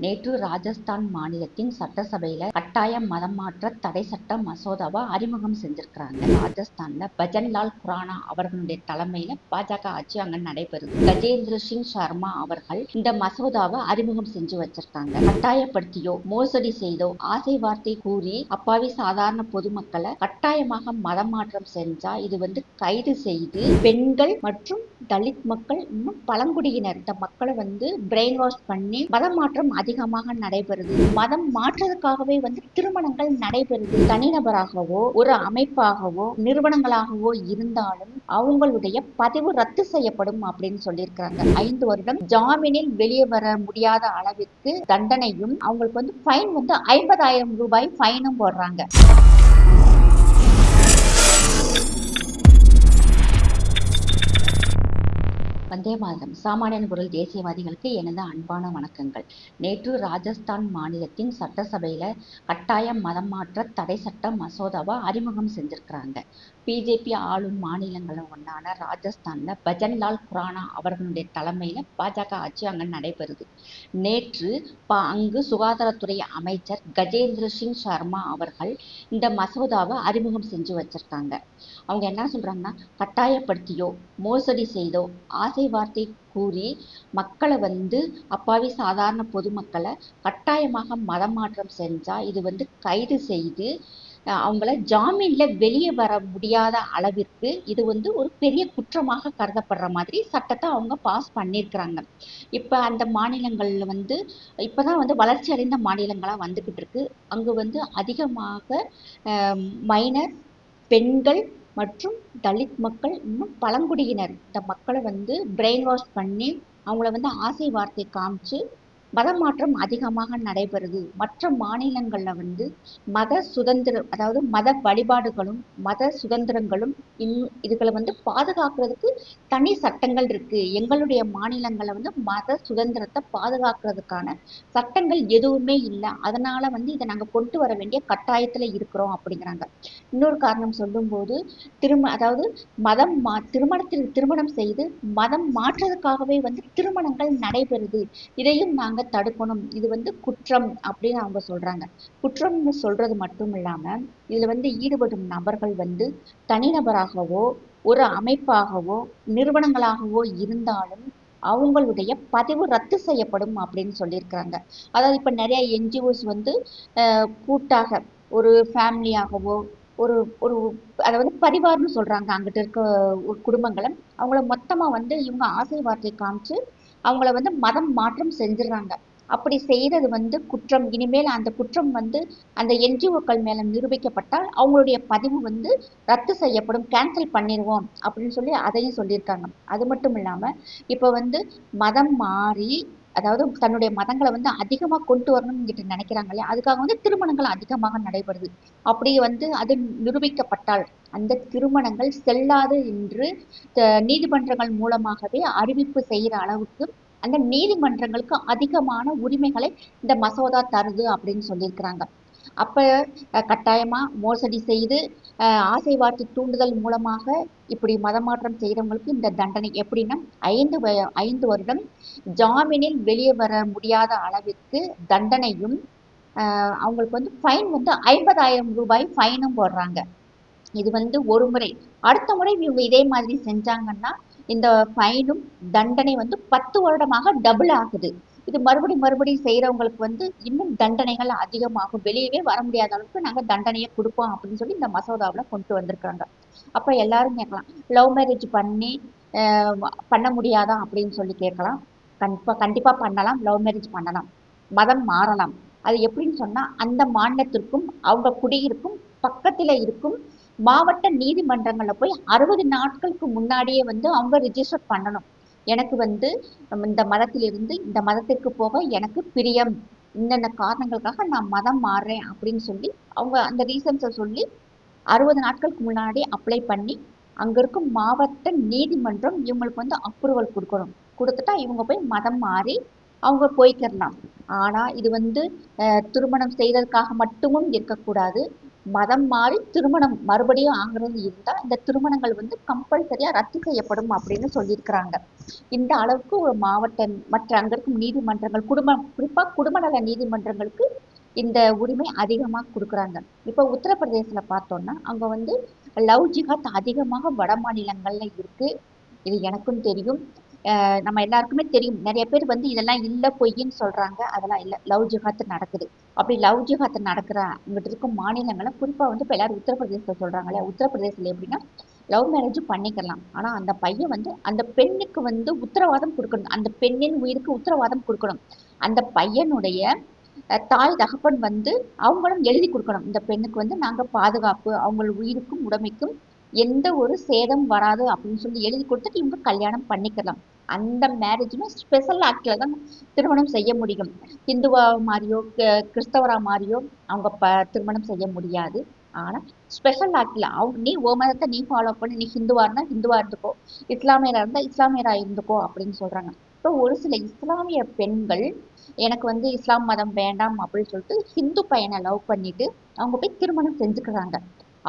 நேற்று ராஜஸ்தான் மாநிலத்தின் சட்டசபையில கட்டாய மதம் மாற்ற தடை சட்ட மசோதாவை அறிமுகம் செஞ்சிருக்கிறாங்க. ராஜஸ்தான்ல பஜன்லால் குரானா அவர்களுடைய தலைமையில பாஜக ஆட்சி அங்க நடைபெறுது. கஜேந்திர சிங் சர்மா அவர்கள் இந்த மசோதாவை அறிமுகம் செஞ்சு வச்சிருக்காங்க. கட்டாயப்படுத்தியோ மோசடி செய்தோ ஆசை வார்த்தை கூறி அப்பாவி சாதாரண பொதுமக்களை கட்டாயமாக மதம் மாற்றம் செஞ்சா இது வந்து கைது செய்து பெண்கள் மற்றும் தலித் மக்கள் இன்னும் பழங்குடியினர். இந்த மக்களை வந்து பிரெயின் வாஷ் பண்ணி மதம் மாற்றம் அதிகமாக நடைபெறுது. மதம் மாற்றதுக்காகவே வந்து திருமணங்கள் நடைபெறுது. தனிநபராகவோ ஒரு அமைப்பாகவோ நிறுவனங்களாகவோ இருந்தாலும் அவங்களுடைய பதிவு ரத்து செய்யப்படும் அப்படின்னு சொல்லியிருக்கிறாங்க. ஐந்து வருடம் ஜாமீனில் வெளியே வர முடியாத அளவிற்கு தண்டனையும் அவங்களுக்கு வந்து ஃபைன் வந்து ஐம்பதாயிரம் ரூபாய் ஃபைனும் போடுறாங்க. வந்தே மாதம். சாமானியன் குரல் தேசியவாதிகளுக்கு எனது அன்பான வணக்கங்கள். நேற்று ராஜஸ்தான் மாநிலத்தின் சட்டசபையில் கட்டாய மதம் மாற்ற தடை சட்ட மசோதாவை அறிமுகம் செஞ்சிருக்கிறாங்க. பிஜேபி ஆளும் மாநிலங்களும் ஒன்றான ராஜஸ்தானில் பஜன்லால் குரானா அவர்களுடைய தலைமையில் பாஜக ஆட்சி அங்கே நடைபெறுது. நேற்று அங்கு சுகாதாரத்துறை அமைச்சர் கஜேந்திர சிங் சர்மா அவர்கள் இந்த மசோதாவை அறிமுகம் செஞ்சு வச்சிருக்காங்க. அவங்க என்ன சொல்கிறாங்கன்னா கட்டாயப்படுத்தியோ மோசடி செய்தோ ஆசை வார்த்தை கூறி மக்களை வந்து அப்பாவி சாதாரண பொதுமக்களை கட்டாயமாக மதம் மாற்றம் செஞ்சா இது வந்து கைது செய்து அவங்கள ஜாமீன்ல வெளியே வர முடியாத அளவிற்கு இது வந்து ஒரு பெரிய குற்றமாக கருதப்படுற மாதிரி சட்டத்தை அவங்க பாஸ் பண்ணியிருக்கிறாங்க. இப்போ அந்த மாநிலங்கள்ல வந்து இப்போதான் வந்து வளர்ச்சி அடைந்த மாநிலங்களாக வந்துக்கிட்டு இருக்கு. அங்கே வந்து அதிகமாக மைனர் பெண்கள் மற்றும் தலித் மக்கள் இன்னும் பழங்குடியினர். இந்த மக்களை வந்து பிரெயின் வாஷ் பண்ணி அவங்கள வந்து ஆசை வார்த்தை காமிச்சு மத மாற்றம் அதிகமாக நடைபெறுது. மற்ற மாநிலங்களில் வந்து மத சுதந்திரம் அதாவது மத வழிபாடுகளும் மத சுதந்திரங்களும் இன்னும் இதுகளை வந்து பாதுகாக்கிறதுக்கு தனி சட்டங்கள் இருக்கு. எங்களுடைய மாநிலங்களில் வந்து மத சுதந்திரத்தை பாதுகாக்கிறதுக்கான சட்டங்கள் எதுவுமே இல்லை. அதனால வந்து இதை நாங்க கொண்டு வர வேண்டிய கட்டாயத்துல இருக்கிறோம் அப்படிங்கிறாங்க. இன்னொரு காரணம் சொல்லும்போது திரும அதாவது மதம் மா திருமணத்தில் திருமணம் செய்து மதம் மாற்றுறதுக்காகவே வந்து திருமணங்கள் நடைபெறுது. இதையும் நாங்க தடுக்கணும். இது வந்து குற்றம் அப்படின்னு அவங்க சொல்றாங்க. குற்றம்னு சொல்றது மட்டும் இல்லாம இதுல வந்து ஈடுபடும் நபர்கள் வந்து தனிநபராகவோ ஒரு அமைப்பாகவோ நிறுவனங்களாகவோ இருந்தாலும் அவங்களுடைய பதிவு ரத்து செய்யப்படும் அப்படின்னு சொல்லியிருக்கிறாங்க. அதாவது இப்ப நிறைய என்ஜிஓஸ் வந்து கூட்டாக ஒரு ஃபேமிலியாகவோ ஒரு ஒரு அதை வந்து பரிவார்னு சொல்றாங்க. அங்கிட்ட இருக்க ஒரு குடும்பங்களை அவங்கள மொத்தமா வந்து இவங்க ஆசை வார்த்தை காமிச்சு அவங்கள வந்து மதம் மாற்றம் செஞ்சிடறாங்க. அப்படி செய்தது வந்து குற்றம். இனிமேல் அந்த குற்றம் வந்து அந்த என்ஜிஓக்கள் மேல நிரூபிக்கப்பட்டால் அவங்களுடைய பதிவு வந்து ரத்து செய்யப்படும். கேன்சல் பண்ணிடுவோம் அப்படின்னு சொல்லி அதையும் சொல்லியிருக்காங்க. அது மட்டும் இல்லாம இப்ப வந்து மதம் மாறி அதாவது தன்னுடைய மதங்களை வந்து அதிகமாக கொண்டு வரணும்னு கிட்ட நினைக்கிறாங்க இல்லையா? அதுக்காக வந்து திருமணங்கள் அதிகமாக நடைபெறுது. அப்படி வந்து அது நிரூபிக்கப்பட்டால் அந்த திருமணங்கள் செல்லாது என்று நீதிமன்றங்கள் மூலமாகவே அறிவிப்பு செய்கிற அளவுக்கு அந்த நீதிமன்றங்களுக்கு அதிகமான உரிமைகளை இந்த மசோதா தருது அப்படின்னு சொல்லியிருக்கிறாங்க. அப்ப கட்டாயமா மோசடி செய்து ஆசை வார்த்தை தூண்டுதல் மூலமாக இப்படி மதமாற்றம் செய்கிறவங்களுக்கு இந்த தண்டனை எப்படின்னா ஐந்து ஐந்து வருடம் ஜாமீனில் வெளியே வர முடியாத அளவிற்கு தண்டனையும் அவங்களுக்கு வந்து ஃபைன் வந்து ஐம்பதாயிரம் ரூபாய் ஃபைனும் போடுறாங்க. இது வந்து ஒரு முறை. அடுத்த முறை இவங்க இதே மாதிரி செஞ்சாங்கன்னா இந்த ஃபைனும் தண்டனை வந்து பத்து வருடமாக டபுள் ஆகுது. இது மறுபடி மறுபடியும் செய்யறவங்களுக்கு வந்து இன்னும் தண்டனைகள் அதிகமாகும். வெளியவே வர முடியாத அளவுக்கு நாங்க தண்டனையை கொடுப்போம் அப்படின்னு சொல்லி இந்த மசோதாவில் கொண்டு வந்திருக்காங்க. அப்ப எல்லாரும் கேட்கலாம் லவ் மேரேஜ் பண்ணி பண்ண முடியாதா? அப்படின்னு சொல்லி கேட்கலாம். கண்டிப்பா கண்டிப்பா பண்ணலாம். லவ் மேரேஜ் பண்ணலாம். மதம் மாறலாம். அது எப்படின்னு சொன்னா அந்த மாநிலத்திற்கும் அவங்க குடியிருக்கும் பக்கத்துல இருக்கும் மாவட்ட நீதிமன்றங்கள்ல போய் அறுபது நாட்களுக்கு முன்னாடியே வந்து அவங்க ரிஜிஸ்டர் பண்ணணும். எனக்கு வந்து இந்த மதத்திலிருந்து இந்த மதத்திற்கு போக எனக்கு பிரியம். இந்தந்த காரணங்களுக்காக நான் மதம் மாறுறேன் அப்படின்னு சொல்லி அவங்க அந்த ரீசன்ஸை சொல்லி அறுபது நாட்களுக்கு முன்னாடி அப்ளை பண்ணி அங்கே இருக்கும் மாவட்ட நீதிமன்றம் இவங்களுக்கு வந்து அப்ரூவல் கொடுக்கணும். கொடுத்துட்டா இவங்க போய் மதம் மாறி அவங்க போய்க்கிடலாம். ஆனால் இது வந்து திருமணம் செய்ததுக்காக மட்டுமும் இருக்கக்கூடாது. மதம் மாறி திருமணம். மறுபடியும் ஆகுறது இருந்தா இந்த திருமணங்கள் வந்து கம்பல்சரியா ரத்து செய்யப்படும் அப்படின்னு சொல்லியிருக்கிறாங்க. இந்த அளவுக்கு ஒரு மாவட்ட மற்ற அங்க இருக்கும் நீதிமன்றங்கள் குடும்ப குறிப்பா குடும்ப நல நீதிமன்றங்களுக்கு இந்த உரிமை அதிகமா கொடுக்குறாங்க. இப்போ உத்தரப்பிரதேசத்துல பார்த்தோன்னா அங்க வந்து லவ் ஜிஹாத் அதிகமாக வட மாநிலங்கள்ல இருக்கு. இது எனக்கும் தெரியும். நம்ம எல்லாருக்குமே தெரியும். நிறைய பேர் வந்து இதெல்லாம் இல்ல பொய்ன்னு சொல்றாங்க. அதெல்லாம் இல்லை. லவ் ஜிஹாத் நடக்குது. அப்படி லவ் ஜிஹாத் நடக்கிற அங்கிட்டு இருக்கும் மாநிலங்களை குறிப்பா வந்து இப்போ எல்லாரும் உத்தரப்பிரதேசத்துல சொல்றாங்களே உத்தரப்பிரதேசத்துல எப்படின்னா லவ் மேரேஜ் பண்ணிக்கலாம். ஆனா அந்த பையன் வந்து அந்த பெண்ணுக்கு வந்து உத்தரவாதம் கொடுக்கணும். அந்த பெண்ணின் உயிருக்கு உத்தரவாதம் கொடுக்கணும். அந்த பையனுடைய அஹ், தாய் தகப்பன் வந்து அவங்களும் எழுதி கொடுக்கணும். இந்த பெண்ணுக்கு வந்து நாங்க பாதுகாப்பு அவங்க உயிருக்கும் உடமைக்கும் எந்த ஒரு சேதம் வராது அப்படின்னு சொல்லி எழுதி கொடுத்துட்டு இவங்க கல்யாணம் பண்ணிக்கலாம். அந்த மேரேஜுமே ஸ்பெஷல் ஆக்டில் தான் திருமணம் செய்ய முடியும். இந்துவாக மாதிரியோ கிறிஸ்தவராக மாதிரியோ அவங்க ப திருமணம் செய்ய முடியாது. ஆனா ஸ்பெஷல் ஆக்டில் அவங்க நீ ஓ மதத்தை நீ ஃபாலோ பண்ணி. நீ ஹிந்துவா இருந்தால் ஹிந்துவா இருந்துக்கோ. இஸ்லாமியரா இருந்தா இஸ்லாமியரா இருந்துக்கோ அப்படின்னு சொல்றாங்க. இப்போ ஒரு சில இஸ்லாமிய பெண்கள் எனக்கு வந்து இஸ்லாம் மதம் வேண்டாம் அப்படின்னு சொல்லிட்டு ஹிந்து பையனை லவ் பண்ணிட்டு அவங்க போய் திருமணம் செஞ்சுக்கிறாங்க.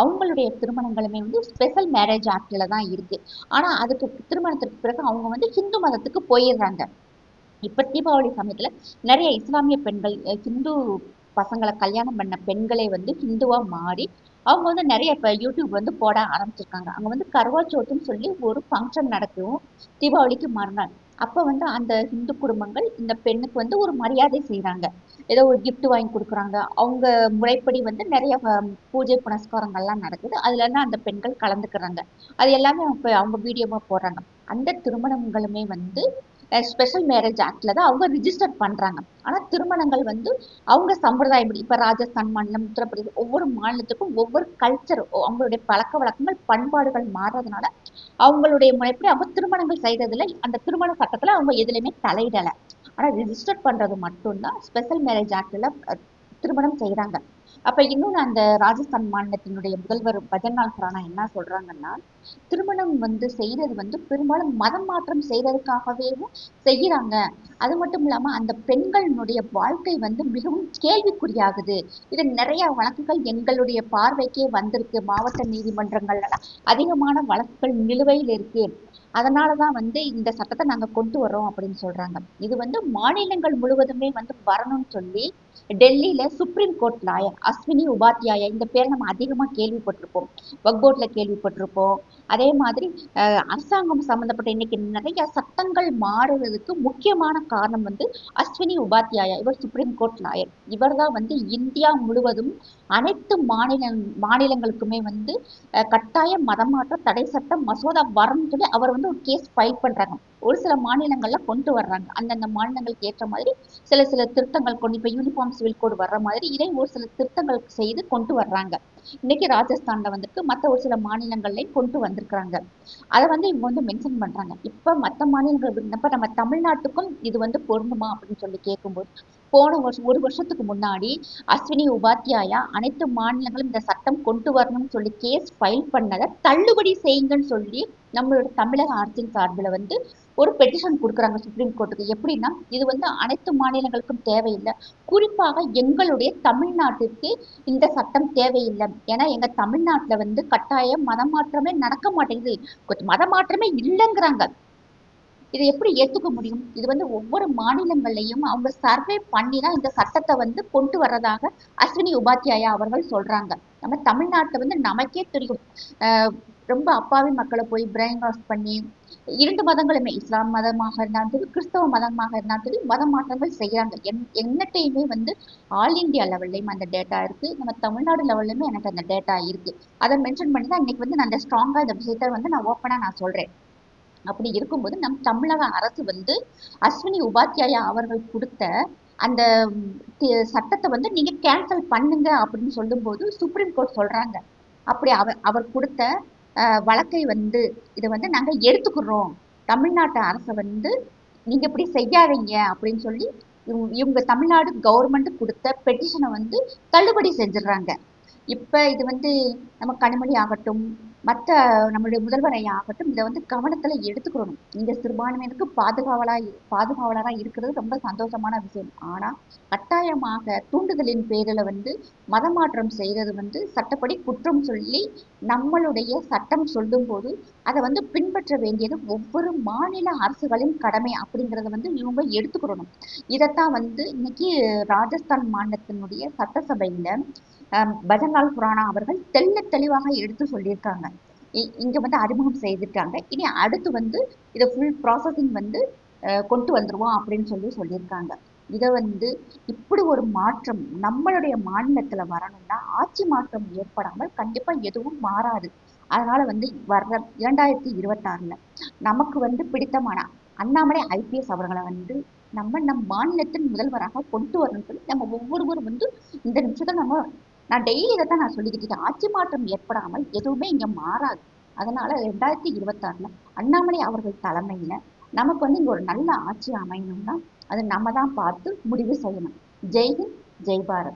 அவங்களுடைய திருமணங்களுமே வந்து ஸ்பெஷல் மேரேஜ் ஆக்டில் தான் இருக்குது ஆனால் அதுக்கு திருமணத்திற்கு பிறகு அவங்க வந்து ஹிந்து மதத்துக்கு போயிடுறாங்க. இப்போ தீபாவளி சமயத்தில் நிறைய இஸ்லாமிய பெண்கள் ஹிந்து பசங்களை கல்யாணம் பண்ண பெண்களே வந்து ஹிந்துவாக மாறி அவங்க வந்து நிறைய இப்போ யூடியூப் வந்து போட ஆரம்பிச்சிருக்காங்க. அங்கே வந்து கர்வா சொல்லி ஒரு ஃபங்க்ஷன் நடக்கும். தீபாவளிக்கு மறுநாள். அப்போ வந்து அந்த ஹிந்து குடும்பங்கள் இந்த பெண்ணுக்கு வந்து ஒரு மரியாதை செய்கிறாங்க ஏதோ ஒரு கிஃப்ட் வாங்கி கொடுக்குறாங்க. அவங்க முறைப்படி வந்து நிறைய பூஜை புனஸ்காரங்கள்லாம் நடக்குது. அதுல அந்த பெண்கள் கலந்துக்கிறாங்க. அது எல்லாமே இப்ப அவங்க வீடியோவா போடுறாங்க. அந்த திருமணங்களுமே வந்து ஸ்பெஷல் மேரேஜ் ஆக்டில் தான் அவங்க ரிஜிஸ்டர் பண்றாங்க. ஆனா திருமணங்கள் வந்து அவங்க சம்பிரதாயம் இப்ப ராஜஸ்தான் மாநிலம் உத்தரப்பிரதேசம் ஒவ்வொரு மாநிலத்துக்கும் ஒவ்வொரு கல்ச்சர் அவங்களுடைய பழக்க வழக்கங்கள் பண்பாடுகள் மாறுறதுனால அவங்களுடைய முறைப்படி அவங்க திருமணங்கள் செய்யறதுல அந்த திருமண சட்டத்தில் அவங்க எதுலையுமே தலையிடலை. ஆனா ரிஜிஸ்டர் பண்ணுறது மட்டும்தான் ஸ்பெஷல் மேரேஜ் ஆக்டில் திருமணம் செய்யறாங்க அப்ப இன்னொன்னு அந்த ராஜஸ்தான் மாநிலத்தினுடைய முதல்வர் பஜன்லால் சரானா என்ன சொல்றாங்கன்னா திருமணம் வந்து செய்யறது வந்து பெரும்பாலும் மதம் மாற்றம் செய்யறதுக்காகவே செய்யறாங்க அது மட்டும் இல்லாம அந்த பெண்களினுடைய வாழ்க்கை வந்து மிகவும் கேள்விக்குறியாகுது. இது நிறைய வழக்குகள் எங்களுடைய பார்வைக்கே வந்திருக்கு. மாவட்ட நீதிமன்றங்கள்லாம் அதிகமான வழக்குகள் நிலுவையில் இருக்கு அதனாலதான் வந்து இந்த சட்டத்தை நாங்க கொண்டு வரோம் அப்படின்னு சொல்றாங்க. இது வந்து மாநிலங்கள் முழுவதுமே வந்து வரணும்னு சொல்லி டெல்லியில Supreme Court lawyer Ashwini Upadhyay இந்த பேரை நம்ம அதிகமா கேள்விப்பட்டிருப்போம். வக்போர்ட்ல கேள்விப்பட்டிருப்போம். அதே மாதிரி அரசாங்கம் சம்பந்தப்பட்ட இன்னைக்கு நிறைய சட்டங்கள் மாறுறதுக்கு முக்கியமான காரணம் வந்து அஸ்வினி உபாத்யாயா இவர் சுப்ரீம் கோர்ட் லாயர் இவர்தான் வந்து இந்தியா முழுவதும் அனைத்து மாநில மாநிலங்களுக்குமே வந்து அஹ், கட்டாய மதமாற்ற தடை சட்டம் மசோதா வரணும்னு சொல்லி அவர் வந்து ஒரு கேஸ் ஃபைல் பண்றாங்க. ஒரு சில மாநிலங்கள்ல கொண்டு வர்றாங்க. அந்தந்த மாநிலங்களுக்கு ஏற்ற மாதிரி சில சில திருத்தங்கள் கொண்டு இப்ப யூனிஃபார்ம் சிவில் கோடு வர்ற மாதிரி இதை ஒரு சில திருத்தங்கள் செய்து கொண்டு வர்றாங்க. இன்னைக்கு ராஜஸ்தான்ல வந்துட்டு மத்த ஒரு சில மாநிலங்கள்லையும் கொண்டு வந்திருக்கிறாங்க. அதை வந்து இவங்க வந்து மென்ஷன் பண்றாங்க. இப்ப மத்த மாநிலங்கள் விண்ணப்ப நம்ம தமிழ்நாட்டுக்கும் இது வந்து பொருந்துமா அப்படின்னு சொல்லி கேட்கும்போது போன வருஷம் ஒரு வருஷத்துக்கு முன்னாடி அஸ்வினி உபாத்யாயா அனைத்து மாநிலங்களும் இந்த சட்டம் கொண்டு வரணும்னு சொல்லி கேஸ் ஃபைல் பண்ணதை தள்ளுபடி செய்யுங்கன்னு சொல்லி நம்மளோட தமிழக அரசின் சார்பில் வந்து ஒரு பெட்டிஷன் கொடுக்குறாங்க சுப்ரீம் கோர்ட்டுக்கு எப்படின்னா இது வந்து அனைத்து மாநிலங்களுக்கும் தேவையில்லை. குறிப்பாக எங்களுடைய தமிழ்நாட்டிற்கு இந்த சட்டம் தேவையில்லை. ஏன்னா எங்க தமிழ்நாட்டுல வந்து கட்டாய மதமாற்றமே நடக்க மாட்டேங்குது. மதமாற்றமே இல்லைங்கிறாங்க. இதை எப்படி ஏத்துக்க முடியும்? இது வந்து ஒவ்வொரு மாநிலங்களையும் அவங்க சர்வே பண்ணி தான் இந்த சட்டத்தை வந்து கொண்டு வர்றதாக அஸ்வினி உபாத்தியாயா அவர்கள் சொல்றாங்க. நம்ம தமிழ்நாட்டை வந்து நமக்கே தெரியும். ரொம்ப அப்பாவி மக்களை போய் பிரெயின் வாஷ் பண்ணி இரண்டு மதங்களுமே இஸ்லாம் மதமாக இருந்தாலும் சரி கிறிஸ்தவ மதமாக இருந்தாலும் சரி மத மாற்றங்கள் செய்கிறாங்க என் என்னட்டையுமே வந்து ஆல் இந்தியா லெவல்லையும் அந்த டேட்டா இருக்கு. நம்ம தமிழ்நாடு லெவல்லையுமே எனக்கு அந்த டேட்டா இருக்கு. அதை மென்ஷன் பண்ணி தான் இன்னைக்கு வந்து நான் அந்த ஸ்ட்ராங்கா இந்த விஷயத்தை வந்து நான் ஓப்பனா நான் சொல்றேன். அப்படி இருக்கும்போது நம் தமிழக அரசு வந்து அஸ்வினி உபாத்யாயா அவர்கள் கொடுத்த அந்த சட்டத்தை வந்து நீங்க கேன்சல் பண்ணுங்க அப்படின்னு சொல்லும்போது சுப்ரீம் கோர்ட் சொல்றாங்க. அப்படி அவர் அவர் கொடுத்த வழக்கை வந்து இதை வந்து நாங்க எடுத்துக்கிறோம். தமிழ்நாட்டு அரசை வந்து நீங்க இப்படி செய்யாதீங்க அப்படின்னு சொல்லி இவங்க இவங்க தமிழ்நாடு கவர்மெண்ட் கொடுத்த பெட்டிஷனை வந்து தள்ளுபடி செஞ்சிடுறாங்க. இப்ப இது வந்து நம்ம கனிமொழி ஆகட்டும் மற்ற நம்மளுடைய முதல்வரை ஆகட்டும் இதை வந்து கவனத்துல எடுத்துக்கணும். இந்த சிறுபான்மையினருக்கு பாதுகாவலா பாதுகாவலராக இருக்கிறது ரொம்ப சந்தோஷமான விஷயம். ஆனா கட்டாயமாக தூண்டுதலின் பேரில் வந்து மதமாற்றம் செய்கிறது வந்து சட்டப்படி குற்றம் சொல்லி நம்மளுடைய சட்டம் சொல்லும் போது அதை வந்து பின்பற்ற வேண்டியது ஒவ்வொரு மாநில அரசுகளின் கடமை அப்படிங்கிறத வந்து இவங்க எடுத்துக்கிடணும் இதைத்தான் வந்து இன்னைக்கு ராஜஸ்தான் மாநிலத்தினுடைய சட்டசபையில பஜன்லால் புராணா அவர்கள் தெள்ள தெளிவாக எடுத்து சொல்லியிருக்காங்க. இங்க வந்து அறிமுகம் செய்திருக்காங்க. இனி அடுத்து வந்து இதை ஃபுல் ப்ராசஸிங் வந்து கொண்டு வந்துருவோம் அப்படின்னு சொல்லி சொல்லியிருக்காங்க. இதை வந்து இப்படி ஒரு மாற்றம் நம்மளுடைய மாநிலத்துல வரணும்னா ஆட்சி மாற்றம் ஏற்படாமல் கண்டிப்பா எதுவும் மாறாது. அதனால வந்து வர்ற இரண்டாயிரத்தி இருபத்தாறில் நமக்கு வந்து பிடித்தமான அண்ணாமலை ஐபிஎஸ் அவர்களை வந்து நம்ம நம் மாநிலத்தின் முதல்வராக கொண்டு வரணும்னு சொல்லி நம்ம ஒவ்வொருவரும் வந்து இந்த நிமிஷத்தை நம்ம நான் டெய்லி இதை தான் நான் சொல்லிக்கிட்டு இருக்கேன். ஆட்சி மாற்றம் ஏற்படாமல் எதுவுமே இங்க மாறாது. அதனால ரெண்டாயிரத்தி இருபத்தாறுல அண்ணாமலை அவர்கள் தலைமையில நமக்கு வந்து இங்க ஒரு நல்ல ஆட்சி அமையணும்னா அது நம்ம தான் பார்த்து முடிவு செய்யணும். ஜெய்ஹிந்த் ஜெய் பாரத்.